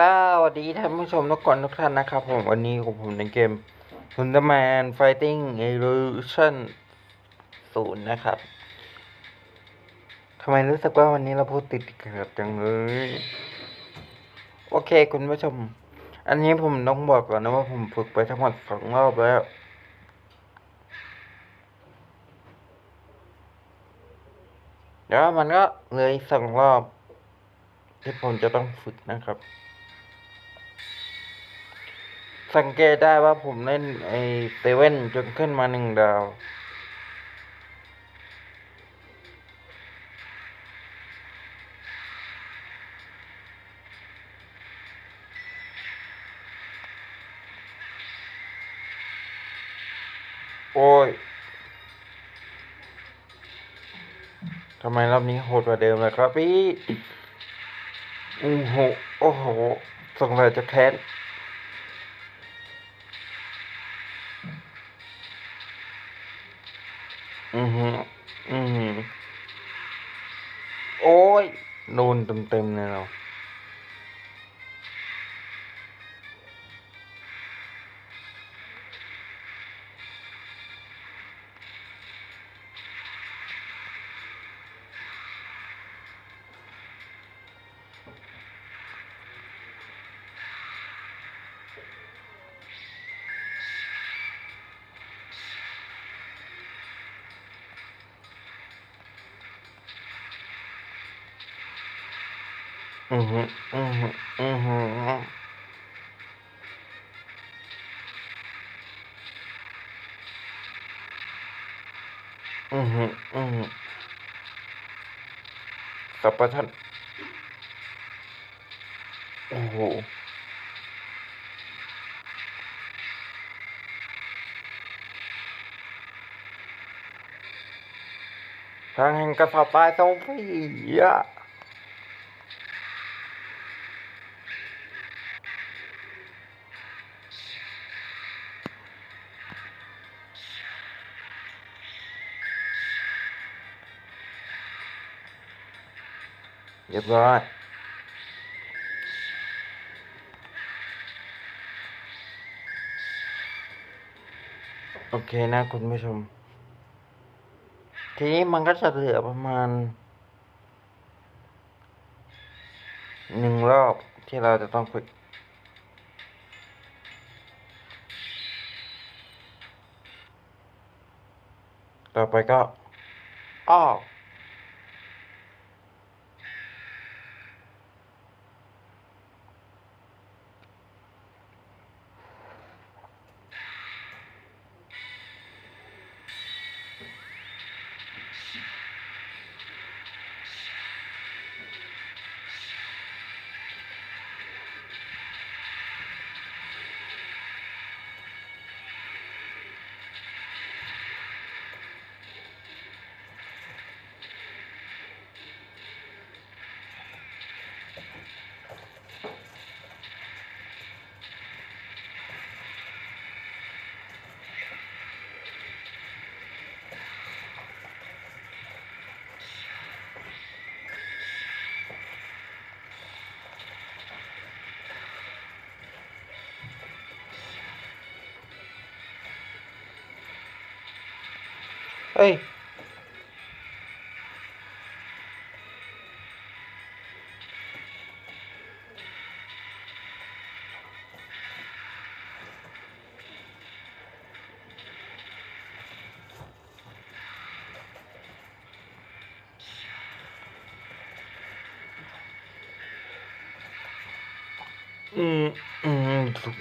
สวัสดีท่านผู้ชมทุกคนทุกท่านนะครับผมวันนี้ของผมในเกม Thunderman Fighting Evolution 0 นะครับทำไมรู้สึกว่าวันนี้เราพูดติดเกือบจังเลย โอเคคุณผู้ชม อันนี้ผมต้องบอกก่อนนะว่าผมฝึกไปทั้งหมดสองรอบแล้วแล้วมันก็เลยสองรอบที่ผมจะต้องฝึกนะครับ สังเกตได้ว่าผมเล่นไอเซเว่นจนขึ้นมาหนึ่งดาว โอ้ย ทำไมรอบนี้โหดกว่าเดิมเลยครับพี่โอ้โห โอ้โหสงสัยจะแค้น เต็มๆเลยเรา อือหืออือหืออือหืออือหืออือหือสับปะทัดโอ้โหทางแห่งกระสอบทรายโซฟีอะ เรียบร้อยโอเคนะคุณผู้ชม ทีนี้มันก็จะเหลือประมาณหนึ่งรอบที่เราจะต้องฝึกต่อไปก็ออก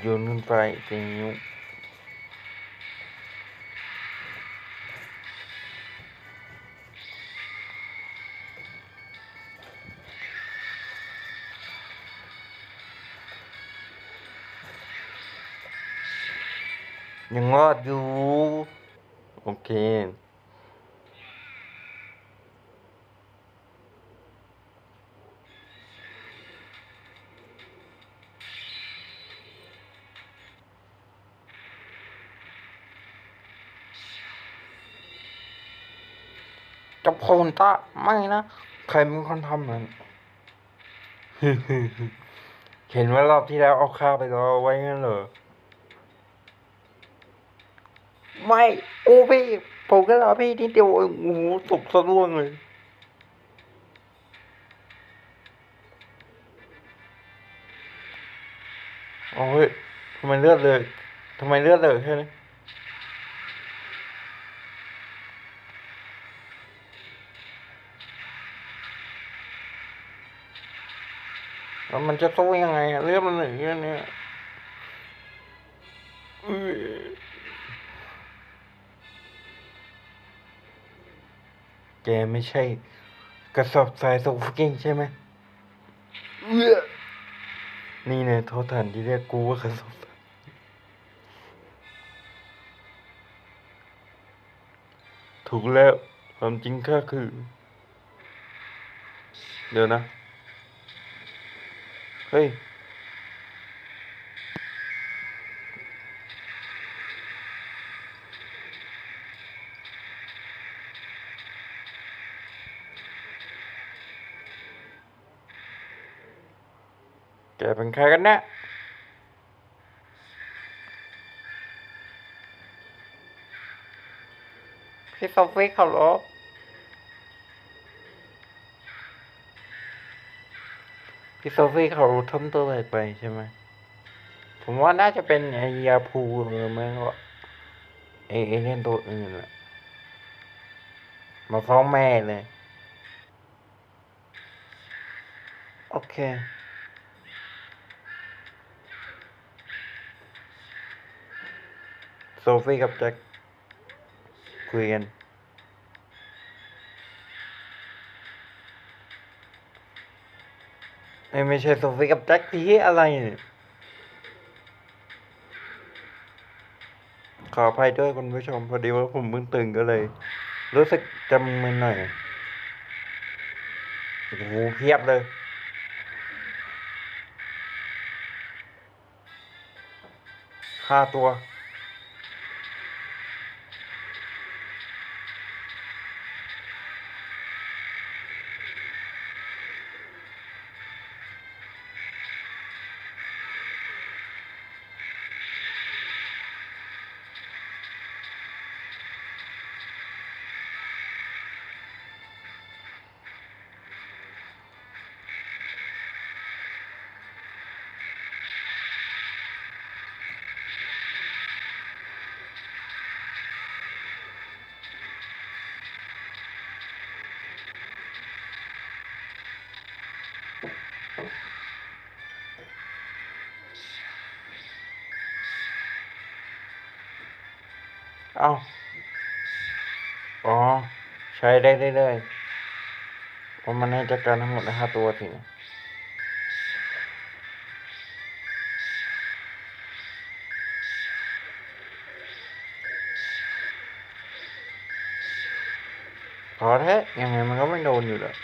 โยนขึ้นไปจ ยังรอดอยู่ โอเค จะโพนตาไม่นะ ใครเป็นคนทำมันเห็นว่ารอบที่แล้วเอาข้าวไปรอไว้งั้นเหรอ ไม่โอ้พี่ ผมก็รอพี่นิดเดียวโอ้โหตกสะร่วงเลยโอ้ยทำไมเลือดเลยทำไมเลือดเลยแค่นี้แล้วมันจะสู้ยังไงเลือดมันหลือแค่เนี้ย แกไม่ใช่ กระสอบทรายโซฟกิ้งใช่ไหมเอื้อนี่เนี่ยโทษฐานที่เรียกกูว่ากระสอบทรายถูกแล้วความจริงก็คือ เดี๋ยวนะ เฮ้ย แกเป็นใครกันนะพี่โซฟี่เขาลบพี่โซฟี่เขาทำตัวไปใช่ไหม ผมว่าน่าจะเป็นไอยาพูหรือไม่ก็ไอเอเลี่ยนตัวอื่นแหละมาฟ้องแม่เลย โอเค โซฟี่กับแจ็คคุยกันเอ้ยไม่ใช่โซฟี่กับแจ็คที่อะไรเนี่ยขออภัยด้วยคุณผู้ชม พอดีว่าผมเพิ่งตื่นก็เลย รู้สึกจำมึนหน่อยโอ้โหเพียบเลย ห้าตัว เอ้าอ๋อ ใช้ได้เรื่อยๆเพราะมันให้จัดการทั้งหมดห้าตัวสินะพอแท้ยังไงมันก็ไม่โดนอยู่แล้ว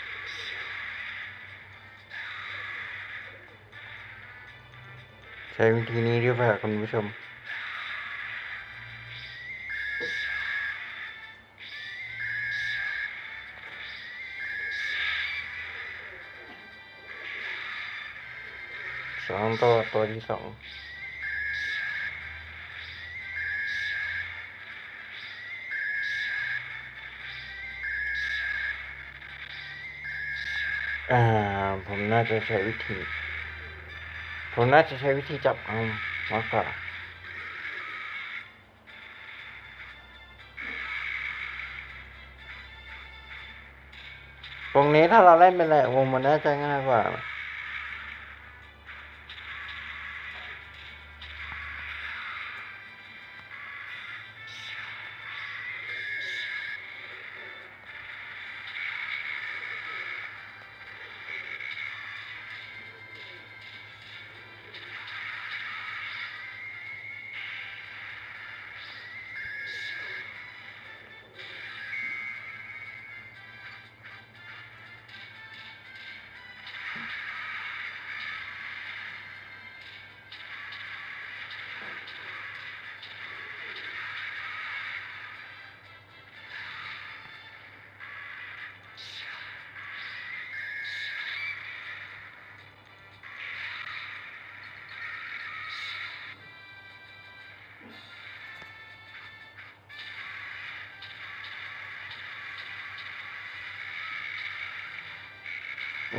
ใช้วิธีนี้ดีกว่าคุณผู้ชม ตัวตัวที่สองอ่า ผมน่าจะใช้วิธี ผมน่าจะใช้วิธีจับเอามากกว่าตรงนี้ถ้าเราเล่นเป็นแหละวงมันน่าจะง่ายกว่า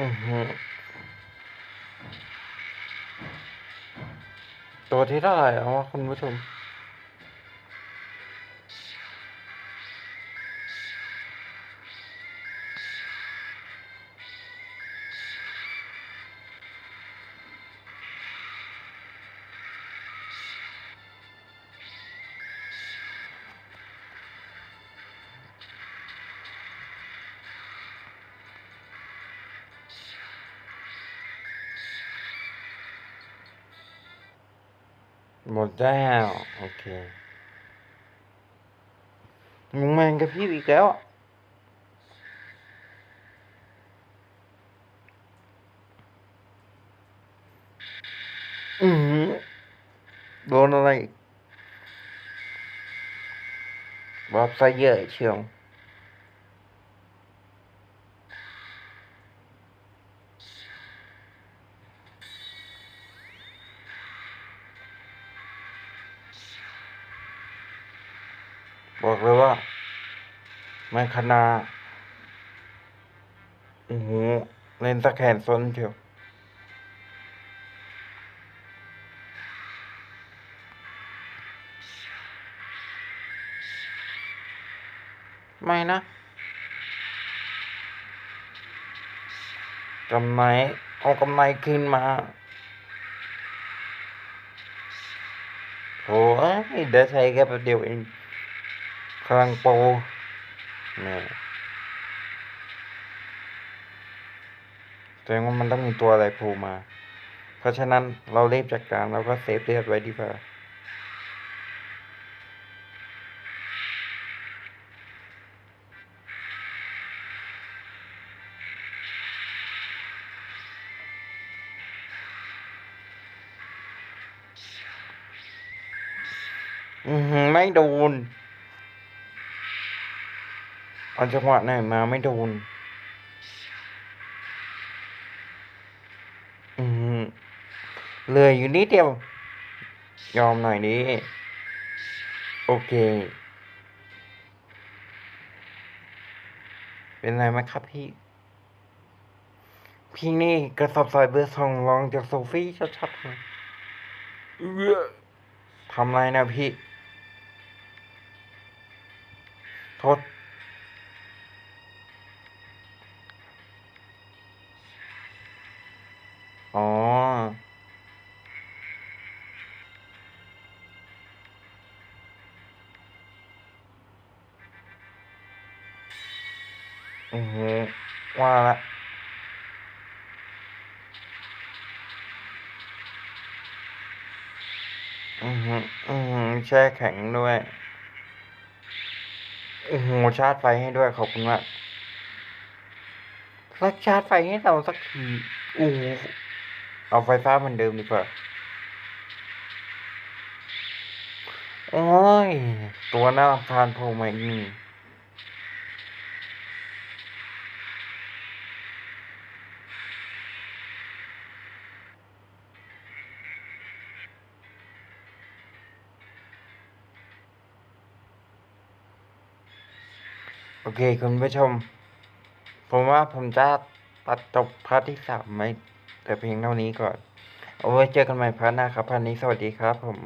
อือหือตัวที่เท่าไหร่แล้ววะคุณผู้ชม หมดแล้วโอเคงงแมงกับพี่ ไม่คณาโอ้โหเล่นตะแขนซนเชียวไม่นะกำไรเอากำไรขึ้นมาโอ้ยเดี๋ยวใช้แค่แป๊บเดียวเองพลังโปรเนี่แสดงว่ามันต้องมีตัวอะไรโผล่มา เพราะฉะนั้นเราเรีบจัดการแล้วก็เซฟเลือดไว้ดีกว่าอือไม่โดน เอาจังหวะไหนมาไม่โดน อือหือเลยอยู่นิดเดียว ยอมหน่อยดิโอเค เป็นไรไหมครับพี่ พี่นี่กระสอบทรายเบอร์สองรองจากโซฟี่ชัดๆเลยทำไรนะพี่ โทษ อ๋อ อือหือว่าละอือหืออือหือแช่แข็งด้วยโอ้โหชาร์จไฟให้ด้วยขอบคุณมากแล้วชาร์จไฟให้เราสักทีโอ้ เอาไฟฟ้าเหมือนเดิมดีกว่า โอ้ย ตัวน่ารำคาญโผล่มาอีกนี่โอเค คุณผู้ชม ผมว่าผมจะตัดจบพาร์ทที่สามไหม แต่เพียงเท่านี้ก่อน เอาไว้เจอกันใหม่พาร์ทหน้าครับพาร์ทนี้สวัสดีครับผม